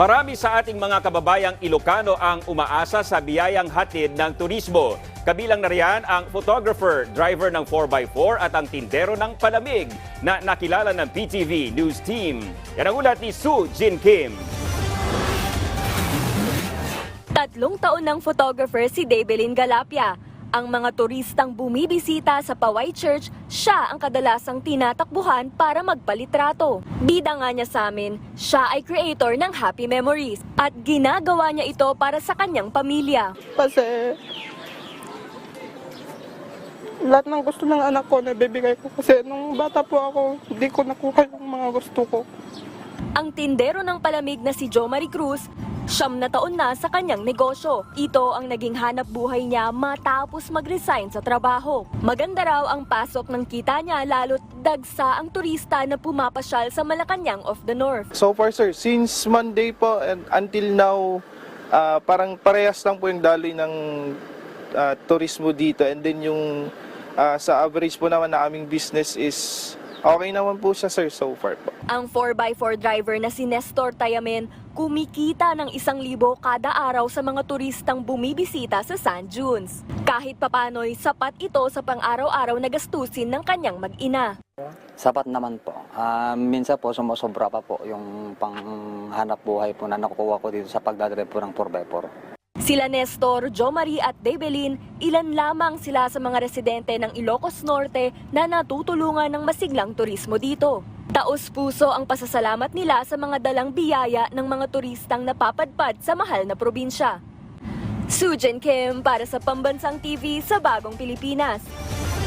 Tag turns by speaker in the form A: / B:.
A: Marami sa ating mga kababayang Ilocano ang umaasa sa biyayang hatid ng turismo. Kabilang na riyan ang photographer, driver ng 4x4 at ang tindero ng palamig na nakilala ng PTV News Team. Yan ang ulat ni Sue Jin Kim.
B: Tatlong taon ng photographer si Debelin Galapia. Ang mga turistang bumibisita sa Paway Church, siya ang kadalasang tinatakbuhan para magpalitrato. Bida nga niya sa amin, siya ay creator ng Happy Memories at ginagawa niya ito para sa kanyang pamilya.
C: Kasi lahat ng gusto ng anak ko nabibigay ko kasi nung bata po ako hindi ko nakuha yung mga gusto ko.
B: Ang tindero ng palamig na si Jo Marie Cruz, siyam na taon na sa kanyang negosyo. Ito ang naging hanap buhay niya matapos mag-resign sa trabaho. Maganda raw ang pasok ng kita niya lalo't dagsa ang turista na pumapasyal sa Malacanang of the North.
D: So far sir, since Monday po and until now, ah, parang parehas lang po yung daloy ng ah, turismo dito and then yung ah, sa average po naman na aming business is okay naman po siya sir so far po.
B: Ang 4x4 driver na si Nestor Tayamen kumikita ng isang libo kada araw sa mga turistang bumibisita sa Sand Dunes. Kahit papano'y sapat ito sa pang-araw-araw na gastusin ng kanyang mag-ina.
E: Sapat naman po. Ah, minsan po sumusobra pa po yung panghanap buhay po na nakukuha ko dito sa pagdadrive po ng 4x4.
B: Sila Nestor, Jo Marie at Debelin, ilan lamang sila sa mga residente ng Ilocos Norte na natutulungan ng masiglang turismo dito. Taos puso ang pasasalamat nila sa mga dalang biyaya ng mga turistang napapadpad sa mahal na probinsya. Sujan Kim para sa Pambansang TV sa Bagong Pilipinas.